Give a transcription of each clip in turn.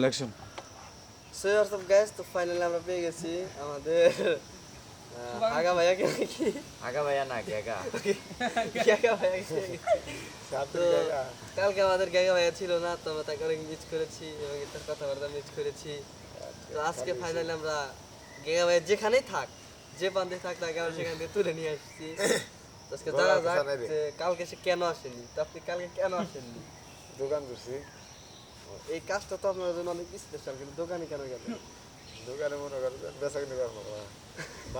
Election so WhatsApp guys তো finally আমরা পেয়ে গেছি আমাদের আগা ভাইয়াকে নাকি? আগা ভাইয়া না পেয়ে গেছি। তো কালকে আমাদের গাগা ভাইয়া ছিল না তো আমরা তাকে অনেক মিস করেছি এবং তার কথাবার্তা মিস করেছি। তো আজকে ফাইনালি আমরা গেগা ভাইয়া যেখানেই থাক যে প্রান্তে থাক তাকে আমরা সেখান থেকে তুলে নিয়ে আসছি। আজকে জানা যাক। যে কালকে সে কেন আসেনি? তো আপনি কালকে কেন আসেননি? দোকান করছি এই কাজটা তো আপনার জন্য অনেক স্পেশাল কিন্তু দোকানে কেন গেলেন? দোকানে মনে করেন বেচা কিনে করব না।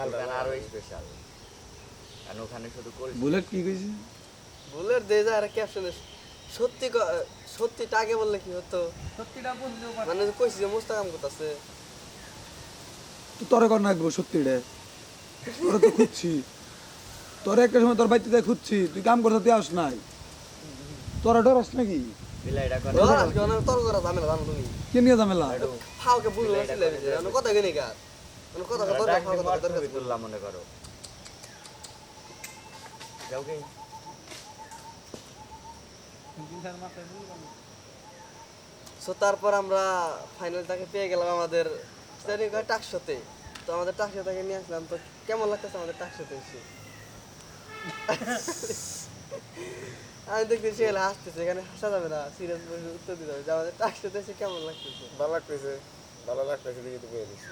ওখানে আরও স্পেশাল কারণ ওখানে শুধু কল বুলেট কি কইছে? বুলেট দে যা আর ক্যাপশনে সত্যি ক- সত্যিটা আগে বললে কি হতো? সত্যিটা বললেও মানে কইছি যে মুস্তাকাম করতেছে। তো তোরে কর না একবার সত্যি রে তোরে তো খুঁজছি। তোরে একটা সময় তোর বাড়িতে খুঁজছি। তুই কাম করতে তুই আস নাই তোরা ডরাস নাকি? কে নিয়ে ঝামেলা? ফাওকে কথা কথা কথা মনে করো। যাও কি। সো তারপর আমরা ফাইনাল তাকে পেয়ে গেলাম আমাদের টাকশোতে। তো আমাদের টাকশো তাকে নিয়ে আসলাম তো কেমন লাগতেছে আমাদের টাকশোতে এসে? আমি দেখতে সে এলে হাসতেছে এখানে হাসা যাবে না সিরিয়াস উত্তর দিতে হবে। যে আমাদের টাকশোতে এসে কেমন লাগতেছে। ভালো লাগতেছে ভালো লাগতেছে দেখি তো বয়ে দিচ্ছি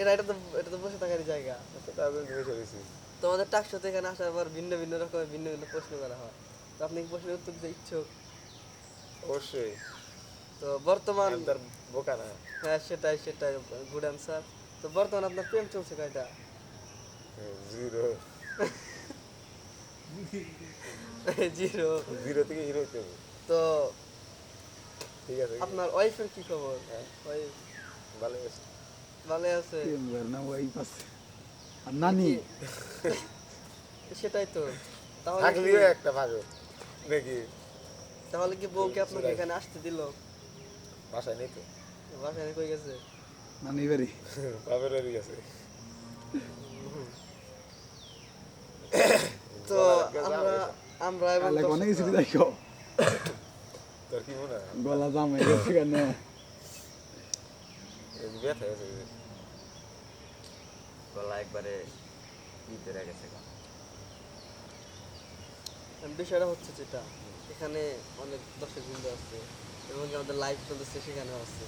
এটা এটা তো এটা তো বসে থাকারই জায়গা। বসে তোমাদের টাকশোতে এখানে আসার পর ভিন্ন ভিন্ন রকমের ভিন্ন ভিন্ন প্রশ্ন করা হয়। তো আপনি কি প্রশ্নের উত্তর দিতে ইচ্ছুক? অবশ্যই। তো বর্তমান বোকা না। হ্যাঁ সেটাই সেটাই গুড অ্যান্সার তো বর্তমান আপনার প্রেম চলছে কয়টা? জিরো। জিরো। জিরো থেকে হিরো হইতে হবে। তো ঠিক আছে আপনার ওয়াইফের কি খবর? হ্যাঁ। ওয়াইফ ভালো আছে। ভালো আছে? কে না ওই পাশে আর নানি? সেটাই তো। তাহলে একটা ভালো নাকি তাহলে কি বউকে আপনাকে এখানে আসতে দিল? বাসায় নেই তো। বাসায় কই গেছে? নানি বাড়ি। বাপের বাড়ি গেছে তো আমরা আমরা এবং অনেক কিছু দেখো। তোর কি মনে গলা জাম হয়ে গেছে কেন? ব্যথা গেছে গলা একবারে ধরে গেছে বিষয়টা হচ্ছে যেটা এখানে অনেক দর্শক বৃন্দ আছে এবং আমাদের লাইভ চলতেছে সেখানে আছে।